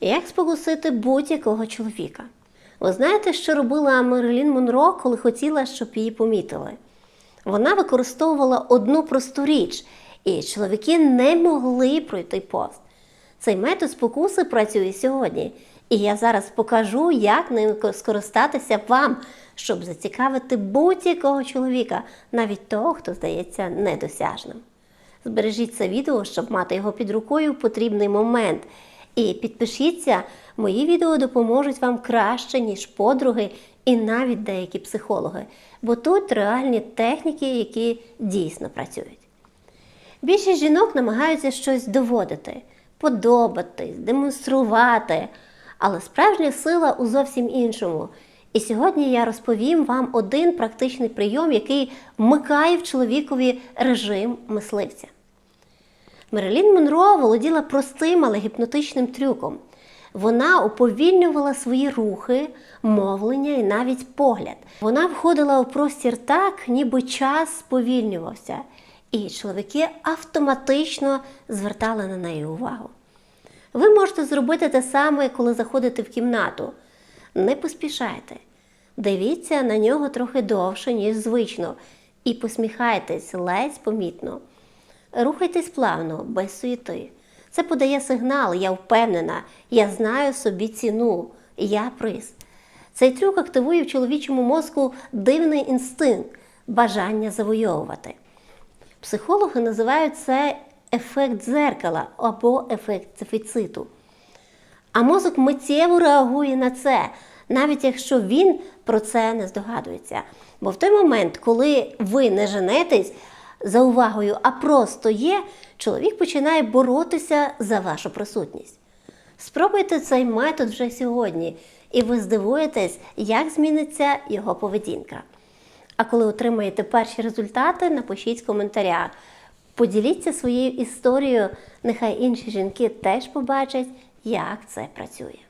Як спокусити будь-якого чоловіка? Ви знаєте, що робила Мерлін Монро, коли хотіла, щоб її помітили? Вона використовувала одну просту річ, і чоловіки не могли пройти пост. Цей метод спокуси працює сьогодні, і я зараз покажу, як ним скористатися вам, щоб зацікавити будь-якого чоловіка, навіть того, хто здається недосяжним. Збережіть це відео, щоб мати його під рукою в потрібний момент. І підпишіться, мої відео допоможуть вам краще, ніж подруги і навіть деякі психологи, бо тут реальні техніки, які дійсно працюють. Більшість жінок намагаються щось доводити, подобатись, демонструвати, але справжня сила у зовсім іншому. І сьогодні я розповім вам один практичний прийом, який вмикає в чоловікові режим мисливця. Мерлін Монро володіла простим, але гіпнотичним трюком. Вона уповільнювала свої рухи, мовлення і навіть погляд. Вона входила у простір так, ніби час сповільнювався, і чоловіки автоматично звертали на неї увагу. Ви можете зробити те саме, коли заходите в кімнату. Не поспішайте. Дивіться на нього трохи довше, ніж звично, і посміхайтесь ледь помітно. Рухайтесь плавно, без суєти. Це подає сигнал, я впевнена, я знаю собі ціну, я приз. Цей трюк активує в чоловічому мозку дивний інстинкт бажання завойовувати. Психологи називають це ефект дзеркала або ефект дефіциту. А мозок миттєво реагує на це, навіть якщо він про це не здогадується. Бо в той момент, коли ви не женетесь за увагою, а просто є, чоловік починає боротися за вашу присутність. Спробуйте цей метод вже сьогодні, і ви здивуєтесь, як зміниться його поведінка. А коли отримаєте перші результати, напишіть в коментарях. Поділіться своєю історією, нехай інші жінки теж побачать, як це працює.